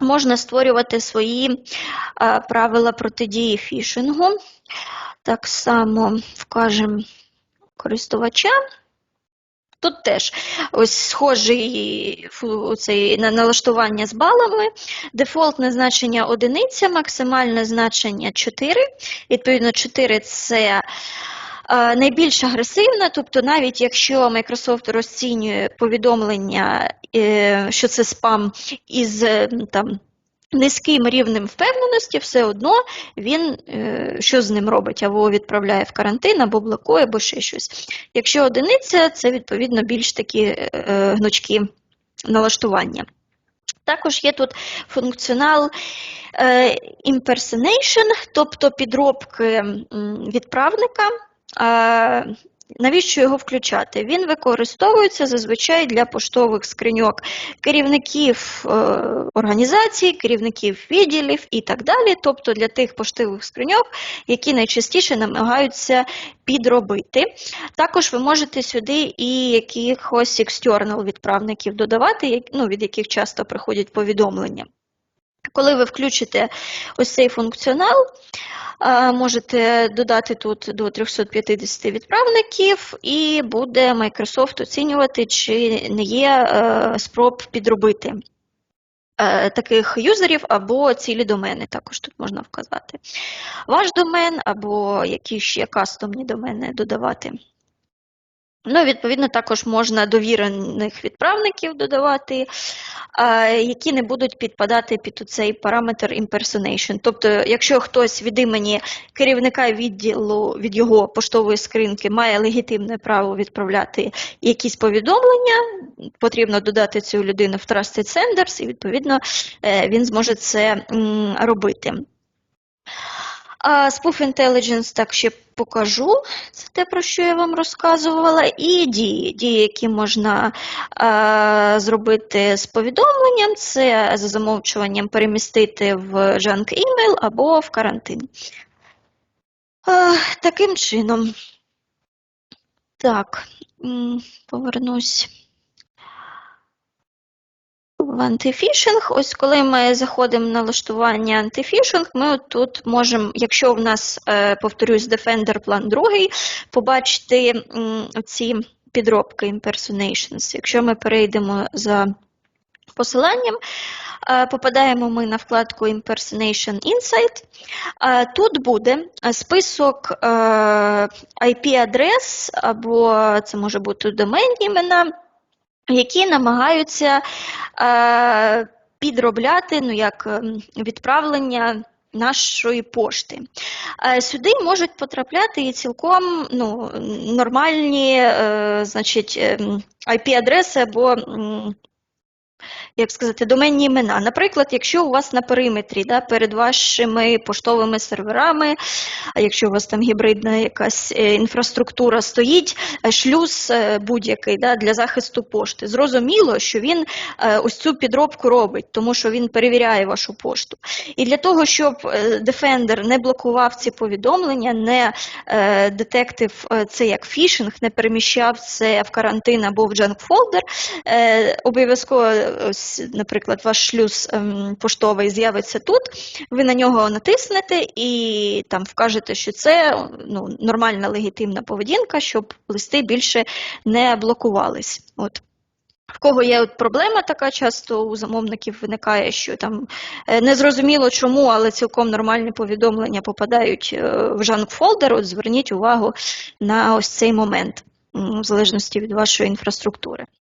можна створювати свої а, правила протидії фішингу. Так само вкажемо користувача. Тут теж ось схожий цей, на налаштування з балами. Дефолтне значення одиниця, максимальне значення 4. Відповідно, 4 це е, найбільш агресивна, тобто навіть якщо Microsoft розцінює повідомлення, е, що це спам із е, там, низьким рівнем впевненості, все одно він е, що з ним робить, або відправляє в карантин, або блокує, або ще щось. Якщо одиниця, це відповідно більш такі е, е, гнучкі налаштування. Також є тут функціонал е, impersonation, тобто підробки відправника. Навіщо його включати? Він використовується зазвичай для поштових скриньок керівників е, організацій, керівників відділів і так далі, тобто для тих поштових скриньок, які найчастіше намагаються підробити. Також ви можете сюди і якихось external відправників додавати, ну, від яких часто приходять повідомлення. Коли ви включите ось цей функціонал, можете додати тут до 350 відправників, і буде Microsoft оцінювати, чи не є е, спроб підробити е, таких юзерів або цілі домени, також тут можна вказати. Ваш домен або які ще кастомні домени додавати. Ну, відповідно, також можна довірених відправників додавати, які не будуть підпадати під цей параметр impersonation. Тобто, якщо хтось від імені керівника відділу від його поштової скринки має легітимне право відправляти якісь повідомлення, потрібно додати цю людину в Trusted Senders, і відповідно е, він зможе це робити. А Spoof Intelligence так ще покажу. Це те, про що я вам розказувала. І дії, дії, які можна а, зробити з повідомленням, це за замовчуванням перемістити в junk email або в карантин. А, таким чином. Так, повернусь в антифішинг. Ось коли ми заходимо в налаштування антифішинг, ми тут можемо, якщо в нас, е, повторюсь, Defender план другий, побачити ці підробки impersonations. Якщо ми перейдемо за посиланням, е, попадаємо ми на вкладку Impersonation Insight. Е, Тут буде список IP-адрес, або це може бути доменні імена, які намагаються е, підробляти ну, як ем, відправлення нашої пошти. Е, Сюди можуть потрапляти і цілком ну, нормальні е, значить, ем, IP-адреси або м, як сказати, доменні імена. Наприклад, якщо у вас на периметрі да, перед вашими поштовими серверами, а якщо у вас там гібридна якась е, інфраструктура стоїть, е, шлюз е, будь-який да, для захисту пошти. Зрозуміло, що він ось цю підробку робить, тому що він перевіряє вашу пошту. І для того, щоб Defender не блокував ці повідомлення, не детектив це як фішинг, не переміщав це в карантин або в е, обов'язково, ось, наприклад, ваш шлюз ем, поштовий з'явиться тут, ви на нього натиснете і там вкажете, що це ну, нормальна легітимна поведінка, щоб листи більше не блокувались. От. В кого є от проблема така, часто у замовників виникає, що там е, незрозуміло чому, але цілком нормальні повідомлення попадають е, в folder, от зверніть увагу на ось цей момент, в залежності від вашої інфраструктури.